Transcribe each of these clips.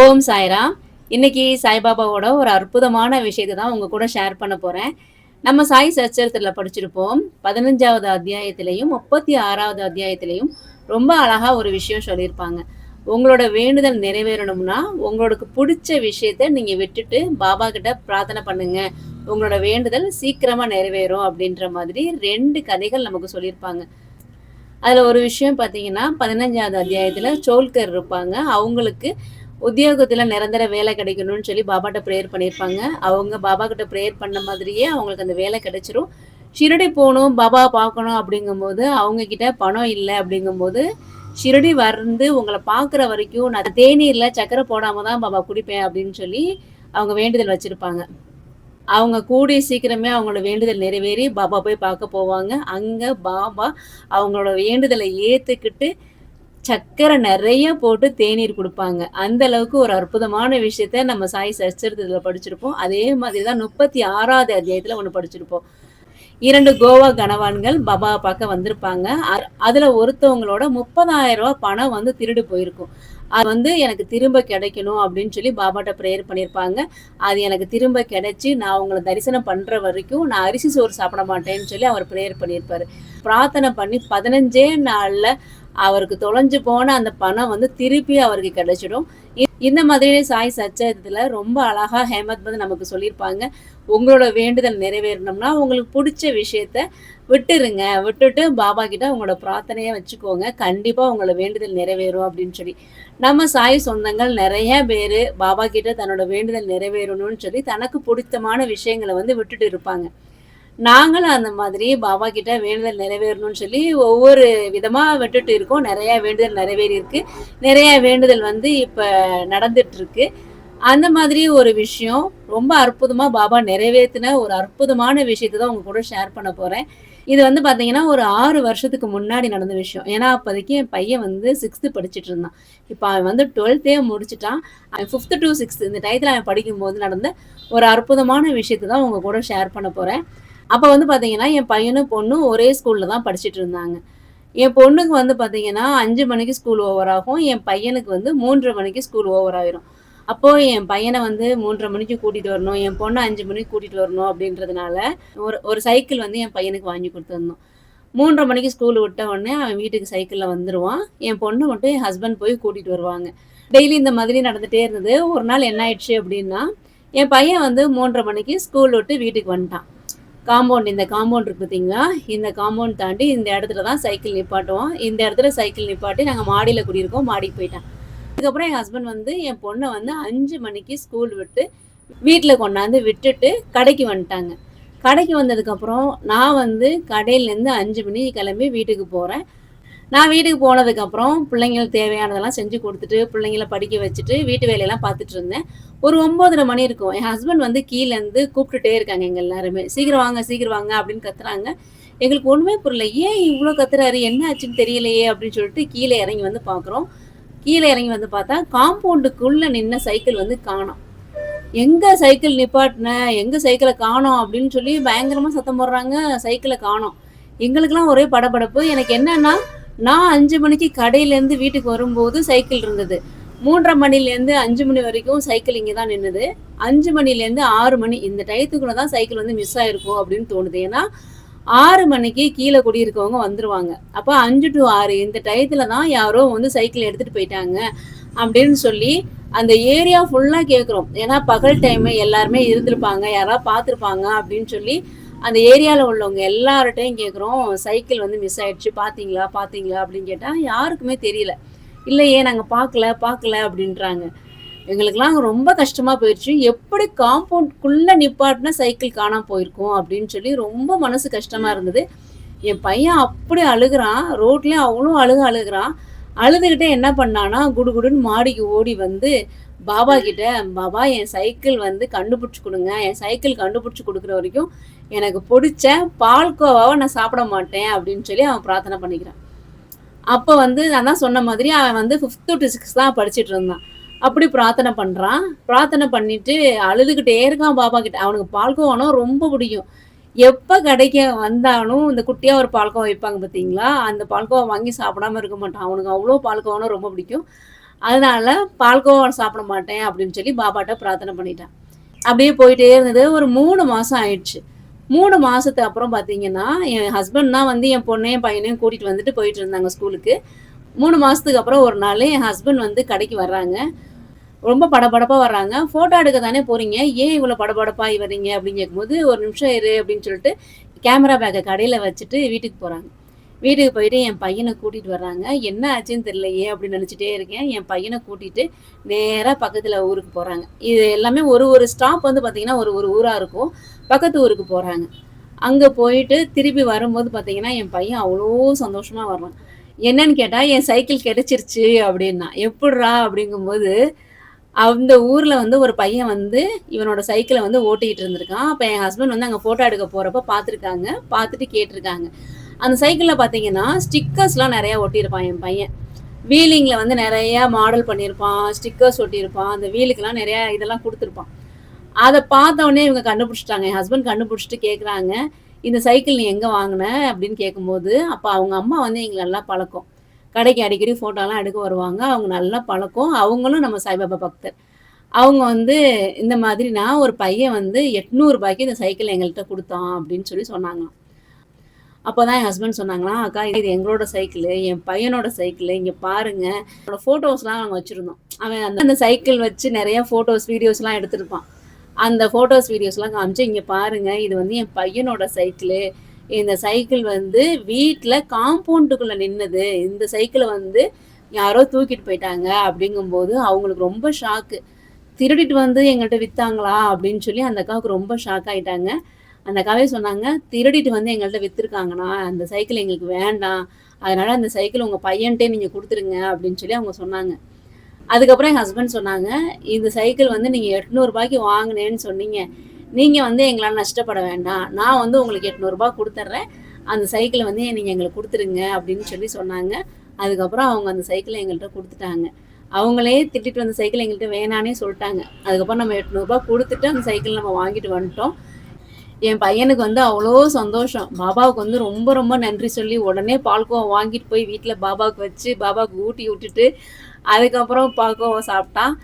ஓம் சாய்ராம். இன்னைக்கு சாய்பாபாவோட ஒரு அற்புதமான விஷயத்தை தான் உங்க கூட ஷேர் பண்ண போறேன். நம்ம சாய் சச்சரித்திரத்தில் படிச்சிருப்போம். பதினஞ்சாவது அத்தியாயத்திலையும் முப்பத்தி ஆறாவது அத்தியாயத்திலையும் ரொம்ப அழகா ஒரு விஷயம் சொல்லியிருப்பாங்க. உங்களோட வேண்டுதல் நிறைவேறணும்னா உங்களுக்கு பிடிச்ச விஷயத்த நீங்க விட்டுட்டு பாபா கிட்ட பிரார்த்தனை பண்ணுங்க. உங்களோட வேண்டுதல் சீக்கிரமா நிறைவேறும் அப்படின்ற மாதிரி ரெண்டு கதைகள் நமக்கு சொல்லியிருப்பாங்க. அதுல ஒரு விஷயம் பார்த்தீங்கன்னா பதினஞ்சாவது அத்தியாயத்துல சோல்கர் இருப்பாங்க. அவங்களுக்கு உத்தியோகத்துல நிரந்தர வேலை கிடைக்கணும்னு சொல்லி பாபாட்ட ப்ரேயர் பண்ணியிருப்பாங்க அவங்க பாபா கிட்ட ப்ரேயர் பண்ண மாதிரியே அவங்களுக்கு அந்த வேலை கிடைச்சிரும். ஷிரடி போகணும் பாபா பார்க்கணும் அப்படிங்கும்போது அவங்க கிட்ட பணம் இல்லை அப்படிங்கும்போது ஷிரடி வந்து உங்களை பார்க்குற வரைக்கும் நான் தேநீரில் சக்கரை போடாம தான் பாபா குடிப்பேன் அப்படின்னு சொல்லி அவங்க வேண்டுதல் வச்சுருப்பாங்க. அவங்க கூடிய சீக்கிரமே அவங்களோட வேண்டுதல் நிறைவேறி பாபா போய் பார்க்க போவாங்க. அங்கே பாபா அவங்களோட வேண்டுதலை ஏற்றுக்கிட்டு சக்கரை நிறைய போட்டு தேநீர் கொடுப்பாங்க. அந்த அளவுக்கு ஒரு அற்புதமான விஷயத்த நம்ம சாய் சச்சரித்தத்தில் படிச்சிருப்போம். அதே மாதிரி தான் முப்பத்தி ஆறாவது அத்தியாயத்தில் ஒன்று படிச்சிருப்போம். இரண்டு கோவா கணவான்கள் பாபா பார்க்க வந்திருப்பாங்க. அதுல ஒருத்தவங்களோட முப்பதாயிரம் ரூபா பணம் வந்து திருடு போயிருக்கும். அது வந்து எனக்கு திரும்ப கிடைக்கணும் அப்படின்னு சொல்லி பாபாட்ட ப்ரேயர் பண்ணியிருப்பாங்க. அது எனக்கு திரும்ப கிடைச்சி நான் அவங்கள தரிசனம் பண்ணுற வரைக்கும் நான் அரிசி சோறு சாப்பிட மாட்டேன்னு சொல்லி அவர் ப்ரேயர் பண்ணியிருப்பாரு. பிரார்த்தனை பண்ணி பதினஞ்சே நாளில் அவருக்கு தொலைஞ்சு போன அந்த பணம் வந்து திருப்பி அவருக்கு கிடைச்சிடும். இந்த மாதிரி சாய் சச்சரித்தில் ரொம்ப அழகா ஹேமத் வந்து நமக்கு சொல்லியிருப்பாங்க. உங்களோட வேண்டுதல் நிறைவேறணும்னா உங்களுக்கு பிடிச்ச விஷயத்த விட்டுருங்க. விட்டுட்டு பாபா கிட்ட உங்களோட பிரார்த்தனையை வச்சுக்கோங்க. கண்டிப்பா உங்களோட வேண்டுதல் நிறைவேறும் அப்படின்னு சொல்லி. நம்ம சாய் சொந்தங்கள் நிறைய பேர் பாபா கிட்ட தன்னோட வேண்டுதல் நிறைவேறணும்னு சொல்லி தனக்கு பிடித்தமான விஷயங்களை வந்து விட்டுட்டு இருப்பாங்க. நாங்களும் அந்த மாதிரி பாபா கிட்ட வேண்டுதல் நிறைவேறணும்னு சொல்லி ஒவ்வொரு விதமாக விட்டுட்டு இருக்கோம். நிறைய வேண்டுதல் நிறைவேறி இருக்கு நிறைய வேண்டுதல் வந்து இப்போ நடந்துட்டு இருக்கு அந்த மாதிரி ஒரு விஷயம் ரொம்ப அற்புதமாக பாபா நிறைவேற்றின ஒரு அற்புதமான விஷயத்தை தான் உங்க கூட ஷேர் பண்ண போகிறேன் இது வந்து பார்த்தீங்கன்னா ஒரு ஆறு வருஷத்துக்கு முன்னாடி நடந்த விஷயம். ஏன்னா அப்போதைக்கு என் பையன் வந்து சிக்ஸ்த்து படிச்சுட்டு இருந்தான். இப்போ அவன் வந்து டுவெல்த்தே முடிச்சுட்டான். அவன் ஃபிஃப்த்து டு சிக்ஸ்த்து இந்த டயத்தில் அவன் படிக்கும்போது நடந்த ஒரு அற்புதமான விஷயத்தை தான் உங்க கூட ஷேர் பண்ண போகிறேன் அப்போ வந்து பார்த்தீங்கன்னா என் பையனும் பொண்ணும் ஒரே ஸ்கூலில் தான் படிச்சுட்டு இருந்தாங்க. என் பொண்ணுக்கு வந்து பார்த்தீங்கன்னா அஞ்சு மணிக்கு ஸ்கூல் ஓவர் ஆகும். என் பையனுக்கு வந்து மூன்றரை மணிக்கு ஸ்கூல் ஓவர் ஆயிரும். அப்போது என் பையனை வந்து மூன்றரை மணிக்கு கூட்டிகிட்டு வரணும். என் பொண்ணை அஞ்சு மணிக்கு கூட்டிகிட்டு வரணும் அப்படின்றதுனால ஒரு ஒரு சைக்கிள் வந்து என் பையனுக்கு வாங்கி கொடுத்துருந்தோம். மூன்றரை மணிக்கு ஸ்கூல் விட்ட உடனே அவன் வீட்டுக்கு சைக்கிளில் வந்துடுவான் என் பொண்ணு மட்டும் என் ஹஸ்பண்ட் போய் கூட்டிகிட்டு வருவாங்க. டெய்லி இந்த மாதிரி நடந்துகிட்டே இருந்தது. ஒரு நாள் என்ன ஆயிடுச்சு அப்படின்னா என் பையன் வந்து மூன்றரை மணிக்கு ஸ்கூல் விட்டு வீட்டுக்கு வந்துட்டான். காம்பவுண்ட் இந்த காம்பவுண்ட் இருக்கு பார்த்தீங்களா இந்த காம்பவுண்ட் தாண்டி இந்த இடத்துல தான் சைக்கிள் நிப்பாட்டுவோம். இந்த இடத்துல சைக்கிள் நிப்பாட்டி நாங்கள் மாடியில் குடியிருக்கோம் மாடிக்கு போயிட்டேன் அதுக்கப்புறம் என் ஹஸ்பண்ட் வந்து என் பொண்ணை வந்து அஞ்சு மணிக்கு ஸ்கூல் விட்டு வீட்டில் கொண்டாந்து விட்டுட்டு கடைக்கு வந்துட்டாங்க. கடைக்கு வந்ததுக்கப்புறம் நான் வந்து கடையிலேருந்து அஞ்சு மணிக்கு கிளம்பி வீட்டுக்கு போகிறேன் நான் வீட்டுக்கு போனதுக்கப்புறம் பிள்ளைங்களுக்கு தேவையானதெல்லாம் செஞ்சு கொடுத்துட்டு பிள்ளைங்கள படிக்க வச்சுட்டு வீட்டு வேலையெல்லாம் பார்த்துட்டு இருந்தேன். ஒரு ஒம்போதரை மணி இருக்கும். என் ஹஸ்பண்ட் வந்து கீழேருந்து கூப்பிட்டுட்டே இருக்காங்க எங்கள் எல்லாருமே. சீக்கிரம் வாங்க சீக்கிரம் வாங்க அப்படின்னு கத்துறாங்க. எங்களுக்கு ஒன்றுமே புரியல. ஏன் இவ்வளோ கத்துறாரு? என்ன ஆச்சுன்னு தெரியலையே அப்படின்னு சொல்லிட்டு கீழே இறங்கி வந்து பார்க்குறோம். கீழே இறங்கி வந்து பார்த்தா காம்பவுண்டுக்குள்ளே நின்ன சைக்கிள் வந்து காணும். எங்க சைக்கிள் நிப்பாட்டின? எங்க சைக்கிளை காணோம் அப்படின்னு சொல்லி பயங்கரமா சத்தம் போடுறாங்க. சைக்கிளை காணோம். எங்களுக்கெல்லாம் ஒரே படபடப்பு. எனக்கு என்னன்னா நான் அஞ்சு மணிக்கு கடையிலேருந்து வீட்டுக்கு வரும்போது சைக்கிள் இருந்தது. மூன்றரை மணிலேருந்து அஞ்சு மணி வரைக்கும் சைக்கிள் இங்கே தான் நின்றுது அஞ்சு மணிலேருந்து ஆறு மணி இந்த டயத்துக்குள்ளே தான் சைக்கிள் வந்து மிஸ் ஆயிருக்கும் அப்படின்னு தோணுது. ஏன்னா ஆறு மணிக்கு கீழே குடியிருக்கவங்க வந்துடுவாங்க அப்போ அஞ்சு டு ஆறு இந்த டயத்தில் தான் யாரோ வந்து சைக்கிள் எடுத்துகிட்டு போயிட்டாங்க அப்படின்னு சொல்லி அந்த ஏரியா ஃபுல்லாக கேட்குறோம் ஏன்னா பகல் டைமு எல்லாருமே இருந்திருப்பாங்க யாராவது பார்த்துருப்பாங்க அப்படின்னு சொல்லி அந்த ஏரியாவில் உள்ளவங்க எல்லார்ட்டையும் கேட்குறோம் சைக்கிள் வந்து மிஸ் ஆயிடுச்சு பார்த்தீங்களா பார்த்தீங்களா அப்படின்னு கேட்டால் யாருக்குமே தெரியல. இல்லையே நாங்கள் பார்க்கல பார்க்கல அப்படின்றாங்க. எங்களுக்கெல்லாம் ரொம்ப கஷ்டமாக போயிடுச்சு எப்படி காம்பவுண்ட்குள்ளே நிப்பாட்டினா சைக்கிள் காணாமல் போயிருக்கோம் அப்படின்னு சொல்லி ரொம்ப மனசு கஷ்டமாக இருந்தது. என் பையன் அப்படி அழுகிறான். ரோட்லேயும் அவ்வளோ அழுக அழுகிறான். அழுதுகிட்டே என்ன பண்ணானா குடுகுடுன்னு மாடிக்கு ஓடி வந்து பாபா கிட்ட பாபா என் சைக்கிள் வந்து கண்டுபிடிச்சி கொடுங்க. என் சைக்கிள் கண்டுபிடிச்சி கொடுக்குற வரைக்கும் எனக்கு பிடிச்ச பால்கோவாவை நான் சாப்பிட மாட்டேன் அப்படின்னு சொல்லி அவன் பிரார்த்தனை பண்ணிக்கிறான். அப்போ வந்து நான் தான் சொன்ன மாதிரி அவன் வந்து ஃபிஃப்த்து டு சிக்ஸ் தான் படிச்சுட்டு இருந்தான். அப்படி பிரார்த்தனை பண்ணுறான் பிரார்த்தனை பண்ணிட்டு அழுதுகிட்டே இருக்கான் பாபா கிட்ட. அவனுக்கு பால்கோவானோ ரொம்ப பிடிக்கும். எப்போ கடைக்க வந்தாலும் இந்த குட்டியாக ஒரு பால்கோவா வைப்பாங்க பார்த்தீங்களா அந்த பால்கோவா வாங்கி சாப்பிடாம இருக்க மாட்டான். அவனுக்கு அவ்வளோ பால்கோவானோ ரொம்ப பிடிக்கும். அதனால பால்கோவா சாப்பிட மாட்டேன் அப்படின்னு சொல்லி பாபாட்ட பிரார்த்தனை பண்ணிட்டான். அப்படியே போயிட்டே இருந்தது. ஒரு மூணு மாதம் ஆயிடுச்சு. மூணு மாதத்துக்கு அப்புறம் பார்த்தீங்கன்னா என் ஹஸ்பண்ட் தான் வந்து என் பொண்ணையும் பையனையும் கூட்டிகிட்டு வந்துட்டு போயிட்டு இருந்தாங்க ஸ்கூலுக்கு. மூணு மாதத்துக்கு அப்புறம் ஒரு நாள் என் ஹஸ்பண்ட் வந்து கடைக்கு வர்றாங்க. ரொம்ப படபடப்பாக வர்றாங்க. ஃபோட்டோ எடுக்க தானே போகிறீங்க ஏன் இவ்வளோ படபடப்பாகி வர்றீங்க அப்படின்னு கேட்கும்போது ஒரு நிமிஷம் இரு அப்படின்னு சொல்லிட்டு கேமரா பேக்கை கடையில் வச்சுட்டு வீட்டுக்கு போகிறாங்க வீட்டுக்கு போயிட்டு என் பையனை கூட்டிகிட்டு வர்றாங்க. என்ன ஆச்சுன்னு தெரியலையே அப்படின்னு நினச்சிட்டே இருக்கேன். என் பையனை கூட்டிகிட்டு நேராக பக்கத்தில் ஊருக்கு போகிறாங்க இது எல்லாமே ஒரு ஒரு ஸ்டாப் வந்து பார்த்திங்கன்னா ஒரு ஒரு ஊராக இருக்கும். பக்கத்து ஊருக்கு போகிறாங்க அங்கே போயிட்டு திருப்பி வரும்போது பார்த்தீங்கன்னா என் பையன் அவ்வளோ சந்தோஷமாக வர்றான். என்னன்னு கேட்டால் என் சைக்கிள் கிடச்சிருச்சு அப்படின்னா. எப்பட்றா அப்படிங்கும்போது அந்த ஊரில் வந்து ஒரு பையன் வந்து இவனோட சைக்கிளை வந்து ஓட்டிகிட்டு இருந்திருக்கான். அப்போ என் ஹஸ்பண்ட் வந்து அங்கே ஃபோட்டோ எடுக்க போகிறப்ப பார்த்துருக்காங்க பார்த்துட்டு கேட்டிருக்காங்க. அந்த சைக்கிளில் பார்த்தீங்கன்னா ஸ்டிக்கர்ஸ்லாம் நிறையா ஒட்டியிருப்பான் என் பையன். வீலிங்கில் வந்து நிறையா மாடல் பண்ணியிருப்பான் ஸ்டிக்கர்ஸ் ஒட்டியிருப்பான் அந்த வீலுக்கெல்லாம் நிறையா இதெல்லாம் கொடுத்துருப்பான். அதை பார்த்த உடனே இவங்க கண்டுபிடிச்சிட்டாங்க. என் ஹஸ்பண்ட் கண்டுபிடிச்சிட்டு கேட்குறாங்க இந்த சைக்கிள் நீ எங்கே வாங்கின? அப்படின்னு கேட்கும்போது அப்போ அவங்க அம்மா வந்து எங்களை நல்லா பழக்கம். கடைக்கு அடிக்கடி ஃபோட்டோலாம் எடுக்க வருவாங்க. அவங்க நல்லா பழக்கம். அவங்களும் நம்ம சாய்பாபா பக்தர். அவங்க வந்து இந்த மாதிரி நான் ஒரு பையன் வந்து எட்நூறுபாய்க்கு இந்த சைக்கிள் எங்கள்கிட்ட கொடுத்தான் அப்படின்னு சொல்லி சொன்னாங்களாம். அப்போ தான் என் ஹஸ்பண்ட் சொன்னாங்களா அக்கா இது எங்களோட சைக்கிள் என் பையனோட சைக்கிள் இங்கே பாருங்க. என்னோட ஃபோட்டோஸ்லாம் நாங்கள் வச்சுருந்தோம். அவன் அந்த அந்த சைக்கிள் வச்சு நிறைய ஃபோட்டோஸ் வீடியோஸ்லாம் எடுத்திருப்பான். அந்த ஃபோட்டோஸ் வீடியோஸ்லாம் காமிச்சு இங்கே பாருங்க இது வந்து என் பையனோட சைக்கிள் இந்த சைக்கிள் வந்து வீட்டில் காம்பவுண்டுக்குள்ளே நின்னது. இந்த சைக்கிளை வந்து யாரோ தூக்கிட்டு போயிட்டாங்க. அப்படிங்கும்போது அவங்களுக்கு ரொம்ப ஷாக்கு திருடிட்டு வந்து எங்கள்கிட்ட விற்றாங்களா அப்படின்னு சொல்லி அந்த அக்காவுக்கு ரொம்ப ஷாக் ஆயிட்டாங்க. அந்த அக்காவே சொன்னாங்க திருடிட்டு வந்து எங்கள்கிட்ட விற்றுருக்காங்கண்ணா அந்த சைக்கிள் எங்களுக்கு வேண்டாம் அதனால் அந்த சைக்கிள் உங்கள் பையன்ட்டே நீங்கள் கொடுத்துருங்க அப்படின்னு சொல்லி அவங்க சொன்னாங்க. அதுக்கப்புறம் என் ஹஸ்பண்ட் சொன்னாங்க இந்த சைக்கிள் வந்து நீங்கள் எட்நூறுபாய்க்கு வாங்கினேன்னு சொன்னீங்க. நீங்கள் வந்து எங்களால் நஷ்டப்பட வேண்டாம். நான் வந்து உங்களுக்கு எட்நூறுபா கொடுத்துட்றேன் அந்த சைக்கிளை வந்து நீங்கள் எங்களுக்கு கொடுத்துருங்க அப்படின்னு சொல்லி சொன்னாங்க. அதுக்கப்புறம் அவங்க அந்த சைக்கிளை எங்கள்கிட்ட கொடுத்துட்டாங்க. அவங்களே திட்டிட்டு வந்த சைக்கிள் எங்கள்கிட்ட வேணானே சொல்லிட்டாங்க. அதுக்கப்புறம் நம்ம எட்நூறுபா கொடுத்துட்டு அந்த சைக்கிள் நம்ம வாங்கிட்டு வந்துட்டோம். என் பையனுக்கு வந்து அவ்வளோ சந்தோஷம். பாபாவுக்கு வந்து ரொம்ப ரொம்ப நன்றி சொல்லி உடனே பால்கோவா வாங்கிட்டு போய் வீட்டில் பாபாவுக்கு வச்சு பாபாவுக்கு ஊட்டி விட்டுட்டு அதுக்கப்புறம் பால்கோவா சாப்பிட்டான்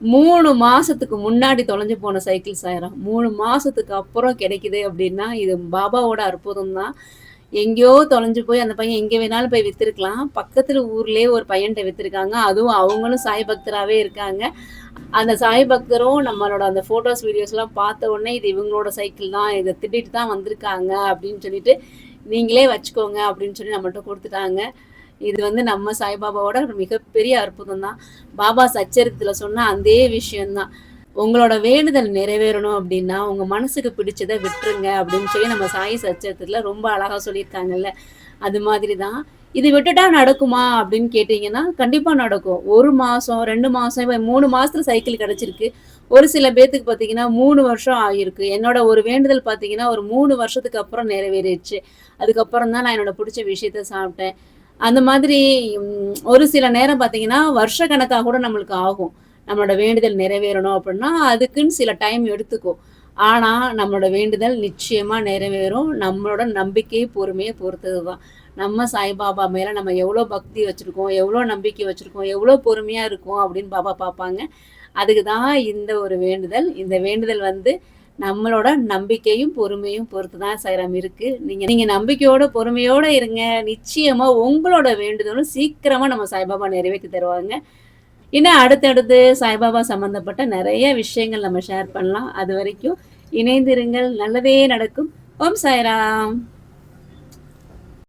மூணு மாதத்துக்கு முன்னாடி தொலைஞ்சு போன சைக்கிள் சாயிரம். மூணு மாதத்துக்கு அப்புறம் கிடைக்குது அப்படின்னா இது பாபாவோட அற்புதம் தான் எங்கேயோ தொலைஞ்சு போய் அந்த பையன் எங்கே வேணாலும் போய் விற்றுருக்கலாம் பக்கத்தில் ஊர்லேயே ஒரு பையன்கிட்ட விற்றுருக்காங்க அதுவும் அவங்களும் சாய் பக்தராகவே இருக்காங்க. அந்த சாய் பக்தரும் நம்மளோட அந்த ஃபோட்டோஸ் வீடியோஸ்லாம் பார்த்த உடனே இது இவங்களோட சைக்கிள் தான் இதை திட்டிட்டு தான் வந்திருக்காங்க அப்படின்னு சொல்லிட்டு நீங்களே வச்சுக்கோங்க அப்படின்னு சொல்லி நம்மள்கிட்ட கொடுத்துட்டாங்க. இது வந்து நம்ம சாய்பாபாவோட மிகப்பெரிய அற்புதம் தான் பாபா சச்சரித்தில் சொன்ன அதே விஷயம்தான். உங்களோட வேண்டுதல் நிறைவேறணும் அப்படின்னா உங்க மனசுக்கு பிடிச்சதை விட்டுருங்க அப்படின்னு சொல்லி நம்ம சாய் சச்சரத்துல ரொம்ப அழகா சொல்லியிருக்காங்கல்ல. அது மாதிரி தான் இது விட்டுட்டா நடக்குமா அப்படின்னு கேட்டீங்கன்னா கண்டிப்பா நடக்கும். ஒரு மாசம் ரெண்டு மாசம் இப்போ மூணு மாசத்துல சைக்கிள் கிடைச்சிருக்கு. ஒரு சில பேர்த்துக்கு பார்த்தீங்கன்னா மூணு வருஷம் ஆகியிருக்கு. என்னோட ஒரு வேண்டுதல் பார்த்தீங்கன்னா ஒரு மூணு வருஷத்துக்கு அப்புறம் நிறைவேறிடுச்சு. அதுக்கப்புறம் தான் நான் என்னோட பிடிச்ச விஷயத்த சாப்பிட்டேன். அந்த மாதிரி ஒரு சில நேரம் பார்த்தீங்கன்னா வருஷ கணக்காக கூட நம்மளுக்கு ஆகும். நம்மளோட வேண்டுதல் நிறைவேறணும் அப்படின்னா அதுக்குன்னு சில டைம் எடுத்துக்கும் ஆனால் நம்மளோட வேண்டுதல் நிச்சயமாக நிறைவேறும். நம்மளோட நம்பிக்கை பொறுமையை பொறுத்தது தான் நம்ம சாய்பாபா மேலே நம்ம எவ்வளோ பக்தி வச்சுருக்கோம் எவ்வளோ நம்பிக்கை வச்சுருக்கோம் எவ்வளோ பொறுமையாக இருக்கும் அப்படின்னு பாபா பார்ப்பாங்க அதுக்கு தான் இந்த ஒரு வேண்டுதல். இந்த வேண்டுதல் வந்து நம்மளோட நம்பிக்கையும் பொறுமையும் பொறுத்து தான் சைரம் இருக்கு. நீங்க நீங்க நம்பிக்கையோட பொறுமையோட இருங்க. நிச்சயமா உங்களோட வேண்டுதலும் சீக்கிரமா நம்ம சாய்பாபா நிறைவேற்றி தருவாங்க. இன்னும் அடுத்தடுத்து சாய்பாபா சம்மந்தப்பட்ட நிறைய விஷயங்கள் நம்ம ஷேர் பண்ணலாம். அது வரைக்கும் இணைந்திருங்கள். நல்லதே நடக்கும். ஓம் சாய்ராம்.